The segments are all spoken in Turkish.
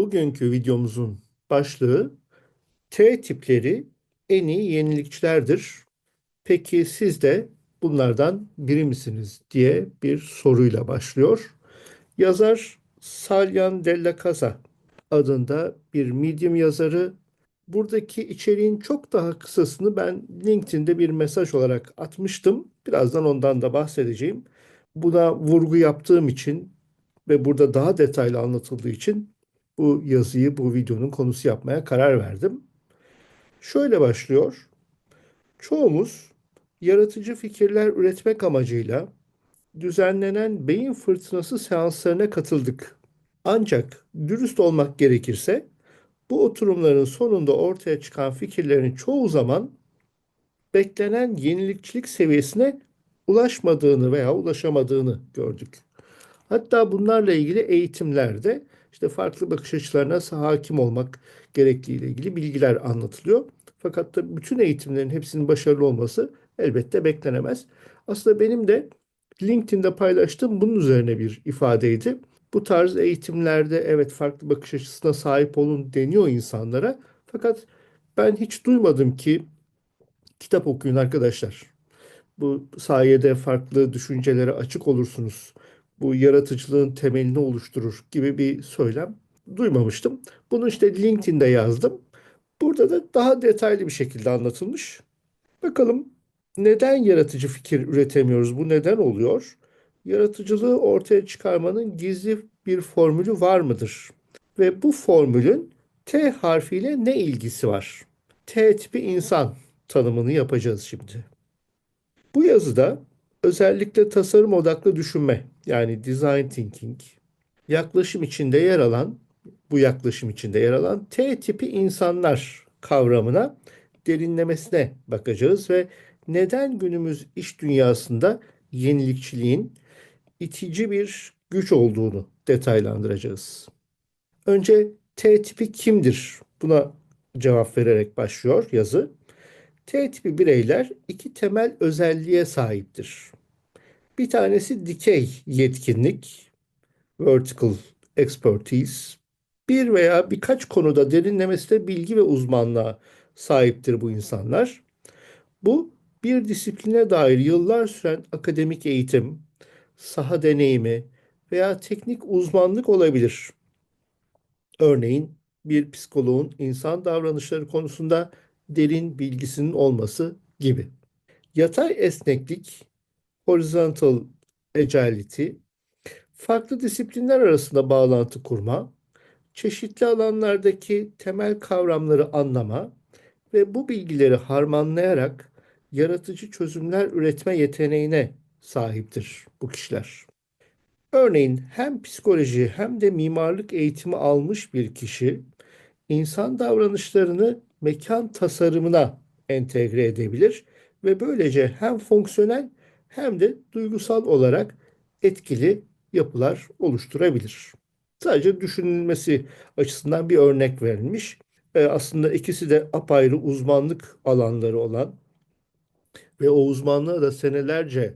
Bugünkü videomuzun başlığı T tipleri en iyi yenilikçilerdir. Peki siz de bunlardan biri misiniz diye bir soruyla başlıyor. Yazar Salyan Della Casa adında bir Medium yazarı. Buradaki içeriğin çok daha kısasını ben LinkedIn'de bir mesaj olarak atmıştım. Birazdan ondan da bahsedeceğim. Buna vurgu yaptığım için ve burada daha detaylı anlatıldığı için bu yazıyı bu videonun konusu yapmaya karar verdim. Şöyle başlıyor. Çoğumuz yaratıcı fikirler üretmek amacıyla düzenlenen beyin fırtınası seanslarına katıldık. Ancak dürüst olmak gerekirse bu oturumların sonunda ortaya çıkan fikirlerin çoğu zaman beklenen yenilikçilik seviyesine ulaşmadığını veya ulaşamadığını gördük. Hatta bunlarla ilgili eğitimlerde işte farklı bakış açılarına hakim olmak gerektiği ile ilgili bilgiler anlatılıyor. Fakat da bütün eğitimlerin hepsinin başarılı olması elbette beklenemez. Aslında benim de LinkedIn'de paylaştığım bunun üzerine bir ifadeydi. Bu tarz eğitimlerde evet farklı bakış açısına sahip olun deniyor insanlara. Fakat ben hiç duymadım ki kitap okuyun arkadaşlar. Bu sayede farklı düşüncelere açık olursunuz. Bu yaratıcılığın temelini oluşturur gibi bir söylem duymamıştım. Bunu işte LinkedIn'de yazdım. Burada da daha detaylı bir şekilde anlatılmış. Bakalım neden yaratıcı fikir üretemiyoruz? Bu neden oluyor? Yaratıcılığı ortaya çıkarmanın gizli bir formülü var mıdır? Ve bu formülün T harfiyle ne ilgisi var? T tipi insan tanımını yapacağız şimdi. Bu yazıda özellikle tasarım odaklı düşünme yani design thinking yaklaşım içinde yer alan bu yaklaşım içinde yer alan T tipi insanlar kavramına derinlemesine bakacağız ve neden günümüz iş dünyasında yenilikçiliğin itici bir güç olduğunu detaylandıracağız. Önce T tipi kimdir? Buna cevap vererek başlıyor yazı. T tipi bireyler iki temel özelliğe sahiptir. Bir tanesi dikey yetkinlik, vertical expertise. Bir veya birkaç konuda derinlemesine bilgi ve uzmanlığa sahiptir bu insanlar. Bu bir disipline dair yıllar süren akademik eğitim, saha deneyimi veya teknik uzmanlık olabilir. Örneğin bir psikoloğun insan davranışları konusunda derin bilgisinin olması gibi. Yatay esneklik, horizontal agility, farklı disiplinler arasında bağlantı kurma, çeşitli alanlardaki temel kavramları anlama ve bu bilgileri harmanlayarak yaratıcı çözümler üretme yeteneğine sahiptir bu kişiler. Örneğin hem psikoloji hem de mimarlık eğitimi almış bir kişi insan davranışlarını mekan tasarımına entegre edebilir ve böylece hem fonksiyonel hem de duygusal olarak etkili yapılar oluşturabilir. Sadece düşünülmesi açısından bir örnek verilmiş. E, aslında ikisi de apayrı uzmanlık alanları olan ve o uzmanlığa da senelerce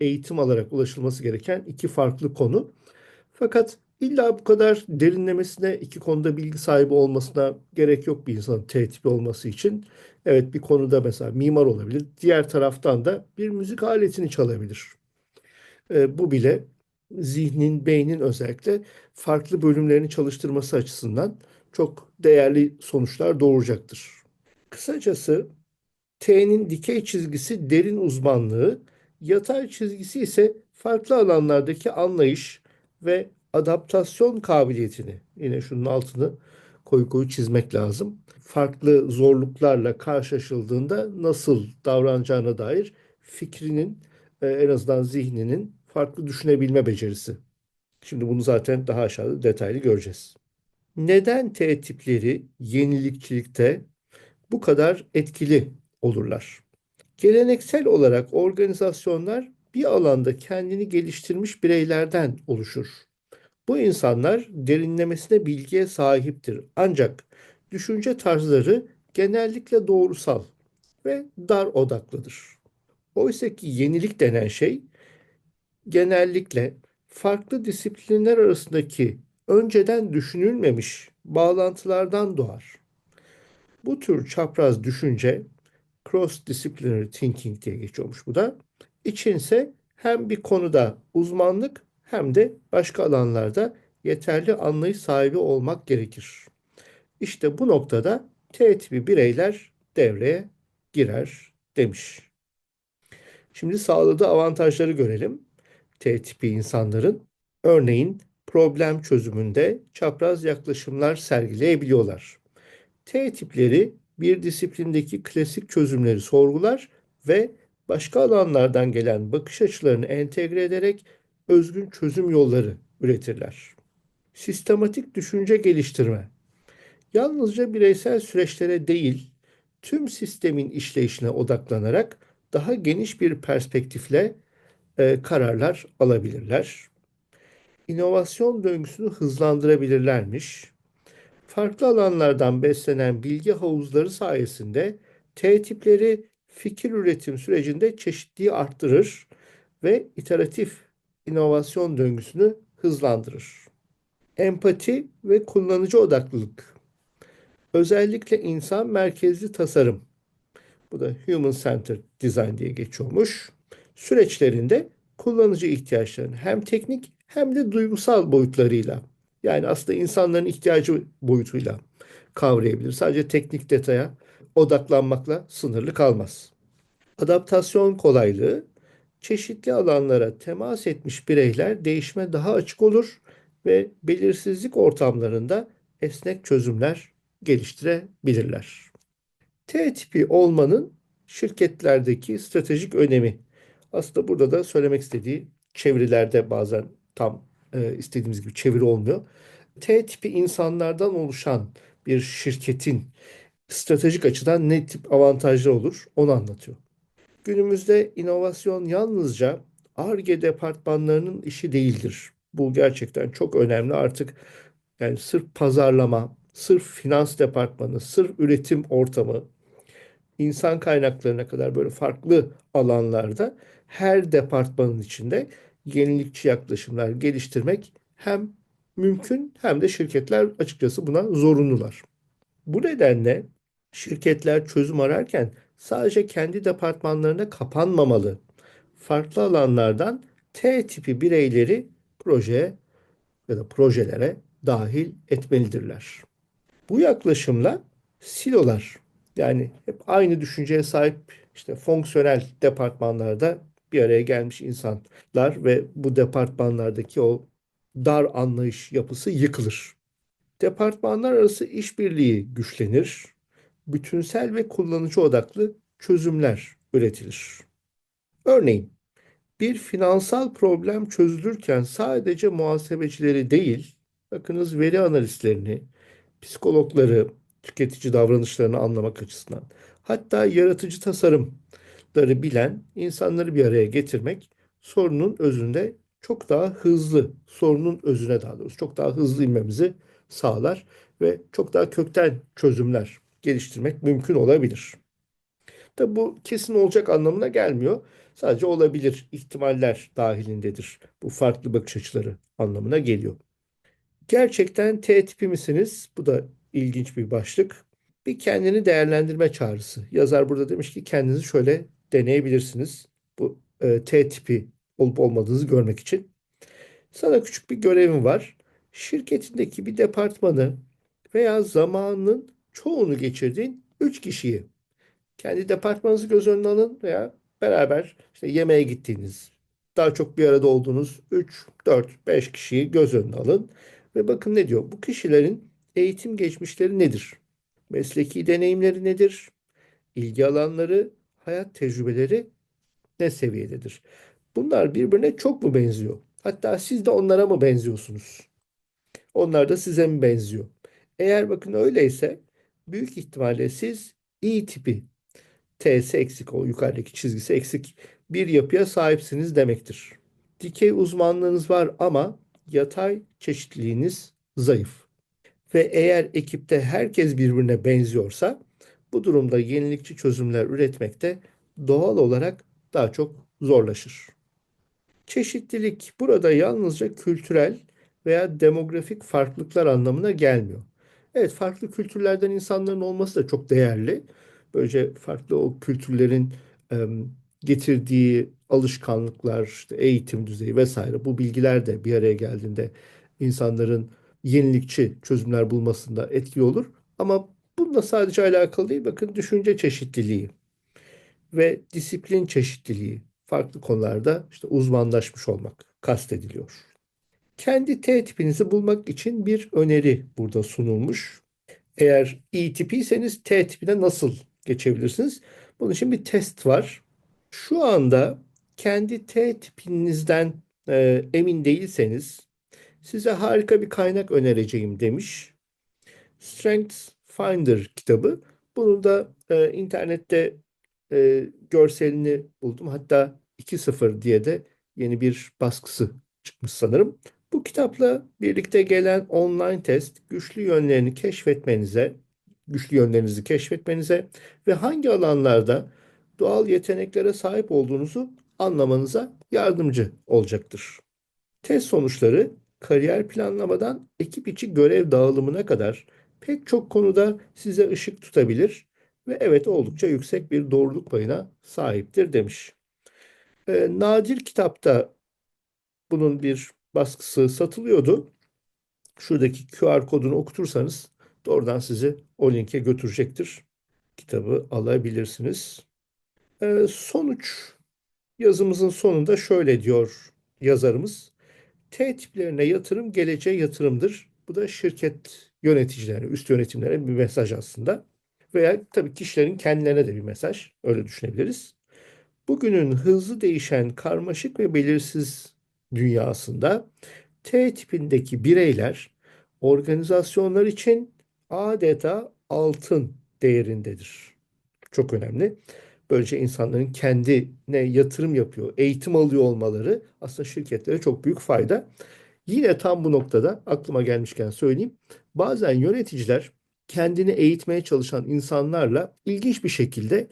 eğitim alarak ulaşılması gereken iki farklı konu. Fakat illa bu kadar derinlemesine iki konuda bilgi sahibi olmasına gerek yok bir insanın T olması için. Evet bir konuda mesela mimar olabilir. Diğer taraftan da bir müzik aletini çalabilir. E, bu bile zihnin, beynin özellikle farklı bölümlerini çalıştırması açısından çok değerli sonuçlar doğuracaktır. Kısacası T'nin dikey çizgisi derin uzmanlığı, yatay çizgisi ise farklı alanlardaki anlayış ve adaptasyon kabiliyetini yine şunun altını koyu koyu çizmek lazım. Farklı zorluklarla karşılaşıldığında nasıl davranacağına dair fikrinin e, en azından zihninin farklı düşünebilme becerisi. Şimdi bunu zaten daha aşağıda detaylı göreceğiz. Neden T tipleri yenilikçilikte bu kadar etkili olurlar? Geleneksel olarak organizasyonlar bir alanda kendini geliştirmiş bireylerden oluşur. Bu insanlar derinlemesine bilgiye sahiptir. Ancak düşünce tarzları genellikle doğrusal ve dar odaklıdır. Oysa ki yenilik denen şey genellikle farklı disiplinler arasındaki önceden düşünülmemiş bağlantılardan doğar. Bu tür çapraz düşünce cross-disciplinary thinking diye geçiyormuş bu da. İçinse hem bir konuda uzmanlık hem de başka alanlarda yeterli anlayış sahibi olmak gerekir. İşte bu noktada T tipi bireyler devreye girer demiş. Şimdi sağladığı avantajları görelim. T tipi insanların örneğin problem çözümünde çapraz yaklaşımlar sergileyebiliyorlar. T tipleri bir disiplindeki klasik çözümleri sorgular ve başka alanlardan gelen bakış açılarını entegre ederek özgün çözüm yolları üretirler. Sistematik düşünce geliştirme. Yalnızca bireysel süreçlere değil, tüm sistemin işleyişine odaklanarak daha geniş bir perspektifle e, kararlar alabilirler. İnovasyon döngüsünü hızlandırabilirlermiş. Farklı alanlardan beslenen bilgi havuzları sayesinde T tipleri fikir üretim sürecinde çeşitliği arttırır ve iteratif inovasyon döngüsünü hızlandırır. Empati ve kullanıcı odaklılık. Özellikle insan merkezli tasarım. Bu da Human Centered Design diye geçiyormuş. Süreçlerinde kullanıcı ihtiyaçlarını hem teknik hem de duygusal boyutlarıyla yani aslında insanların ihtiyacı boyutuyla kavrayabilir. Sadece teknik detaya odaklanmakla sınırlı kalmaz. Adaptasyon kolaylığı çeşitli alanlara temas etmiş bireyler değişime daha açık olur ve belirsizlik ortamlarında esnek çözümler geliştirebilirler. T tipi olmanın şirketlerdeki stratejik önemi. Aslında burada da söylemek istediği çevirilerde bazen tam e, istediğimiz gibi çeviri olmuyor. T tipi insanlardan oluşan bir şirketin stratejik açıdan ne tip avantajları olur onu anlatıyor. Günümüzde inovasyon yalnızca Ar-Ge departmanlarının işi değildir. Bu gerçekten çok önemli. Artık yani sırf pazarlama, sırf finans departmanı, sırf üretim ortamı, insan kaynaklarına kadar böyle farklı alanlarda her departmanın içinde yenilikçi yaklaşımlar geliştirmek hem mümkün hem de şirketler açıkçası buna zorunlular. Bu nedenle şirketler çözüm ararken sadece kendi departmanlarına kapanmamalı. Farklı alanlardan T tipi bireyleri projeye ya da projelere dahil etmelidirler. Bu yaklaşımla silolar yani hep aynı düşünceye sahip işte fonksiyonel departmanlarda bir araya gelmiş insanlar ve bu departmanlardaki o dar anlayış yapısı yıkılır. Departmanlar arası işbirliği güçlenir. Bütünsel ve kullanıcı odaklı çözümler üretilir. Örneğin bir finansal problem çözülürken sadece muhasebecileri değil, bakınız veri analistlerini, psikologları, tüketici davranışlarını anlamak açısından, hatta yaratıcı tasarımları bilen insanları bir araya getirmek sorunun özünde çok daha hızlı, sorunun özüne daha doğrusu çok daha hızlı inmemizi sağlar ve çok daha kökten çözümler geliştirmek mümkün olabilir. Tabi bu kesin olacak anlamına gelmiyor. Sadece olabilir ihtimaller dahilindedir. Bu farklı bakış açıları anlamına geliyor. Gerçekten T tipi misiniz? Bu da ilginç bir başlık. Bir kendini değerlendirme çağrısı. Yazar burada demiş ki kendinizi şöyle deneyebilirsiniz. Bu e, T tipi olup olmadığınızı görmek için. Sana küçük bir görevim var. Şirketindeki bir departmanı veya zamanın çoğunu geçirdiğin 3 kişiyi kendi departmanınızı göz önüne alın veya beraber işte yemeğe gittiğiniz, daha çok bir arada olduğunuz 3, 4, 5 kişiyi göz önüne alın ve bakın ne diyor? Bu kişilerin eğitim geçmişleri nedir? Mesleki deneyimleri nedir? İlgi alanları, hayat tecrübeleri ne seviyededir? Bunlar birbirine çok mu benziyor? Hatta siz de onlara mı benziyorsunuz? Onlar da size mi benziyor? Eğer bakın öyleyse büyük ihtimalle siz İ tipi T'si eksik o yukarıdaki çizgisi eksik bir yapıya sahipsiniz demektir. Dikey uzmanlığınız var ama yatay çeşitliliğiniz zayıf. Ve eğer ekipte herkes birbirine benziyorsa bu durumda yenilikçi çözümler üretmekte doğal olarak daha çok zorlaşır. Çeşitlilik burada yalnızca kültürel veya demografik farklılıklar anlamına gelmiyor. Evet, farklı kültürlerden insanların olması da çok değerli. Böylece farklı o kültürlerin getirdiği alışkanlıklar, işte eğitim düzeyi vesaire bu bilgiler de bir araya geldiğinde insanların yenilikçi çözümler bulmasında etkili olur. Ama bununla sadece alakalı değil. Bakın düşünce çeşitliliği ve disiplin çeşitliliği farklı konularda işte uzmanlaşmış olmak kastediliyor. Kendi T tipinizi bulmak için bir öneri burada sunulmuş. Eğer E tipiyseniz T tipine nasıl geçebilirsiniz? Bunun için bir test var. Şu anda kendi T tipinizden e, emin değilseniz size harika bir kaynak önereceğim demiş. Strengths Finder kitabı. Bunu da e, internette e, görselini buldum. Hatta 2.0 diye de yeni bir baskısı çıkmış sanırım. Bu kitapla birlikte gelen online test güçlü yönlerini keşfetmenize, güçlü yönlerinizi keşfetmenize ve hangi alanlarda doğal yeteneklere sahip olduğunuzu anlamanıza yardımcı olacaktır. Test sonuçları kariyer planlamadan ekip içi görev dağılımına kadar pek çok konuda size ışık tutabilir ve evet oldukça yüksek bir doğruluk payına sahiptir demiş. Ee, nadir kitapta bunun bir baskısı satılıyordu. Şuradaki QR kodunu okutursanız doğrudan sizi o linke götürecektir. Kitabı alabilirsiniz. Ee, sonuç yazımızın sonunda şöyle diyor yazarımız. T tiplerine yatırım geleceğe yatırımdır. Bu da şirket yöneticilerine, üst yönetimlere bir mesaj aslında. Veya tabii kişilerin kendilerine de bir mesaj. Öyle düşünebiliriz. Bugünün hızlı değişen karmaşık ve belirsiz dünyasında T tipindeki bireyler organizasyonlar için adeta altın değerindedir. Çok önemli. Böylece insanların kendine yatırım yapıyor, eğitim alıyor olmaları aslında şirketlere çok büyük fayda. Yine tam bu noktada aklıma gelmişken söyleyeyim. Bazen yöneticiler kendini eğitmeye çalışan insanlarla ilginç bir şekilde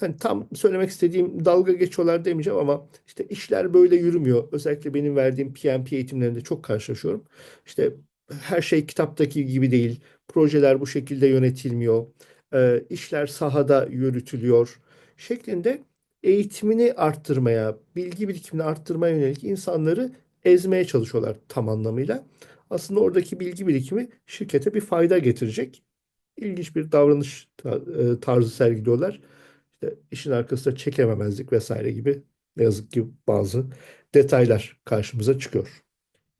hani tam söylemek istediğim dalga geçiyorlar demeyeceğim ama işte işler böyle yürümüyor. Özellikle benim verdiğim PMP eğitimlerinde çok karşılaşıyorum. İşte her şey kitaptaki gibi değil. Projeler bu şekilde yönetilmiyor. E, işler sahada yürütülüyor şeklinde eğitimini arttırmaya, bilgi birikimini arttırmaya yönelik insanları ezmeye çalışıyorlar tam anlamıyla. Aslında oradaki bilgi birikimi şirkete bir fayda getirecek. İlginç bir davranış e, tarzı sergiliyorlar. İşte işin arkasında çekememezlik vesaire gibi ne yazık ki bazı detaylar karşımıza çıkıyor.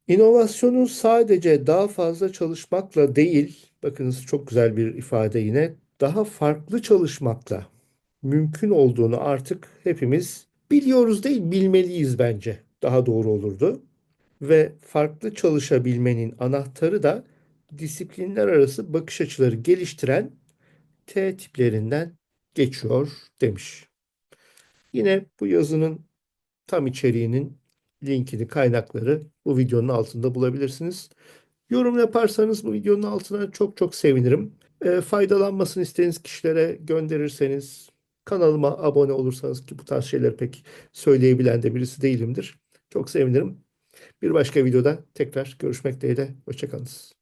İnovasyonun sadece daha fazla çalışmakla değil, bakınız çok güzel bir ifade yine, daha farklı çalışmakla mümkün olduğunu artık hepimiz biliyoruz değil, bilmeliyiz bence. Daha doğru olurdu. Ve farklı çalışabilmenin anahtarı da disiplinler arası bakış açıları geliştiren T tiplerinden geçiyor demiş. Yine bu yazının tam içeriğinin linkini, kaynakları bu videonun altında bulabilirsiniz. Yorum yaparsanız bu videonun altına çok çok sevinirim. E, faydalanmasını istediğiniz kişilere gönderirseniz, kanalıma abone olursanız ki bu tarz şeyleri pek söyleyebilen de birisi değilimdir. Çok sevinirim. Bir başka videoda tekrar görüşmek dileğiyle. Hoşçakalınız.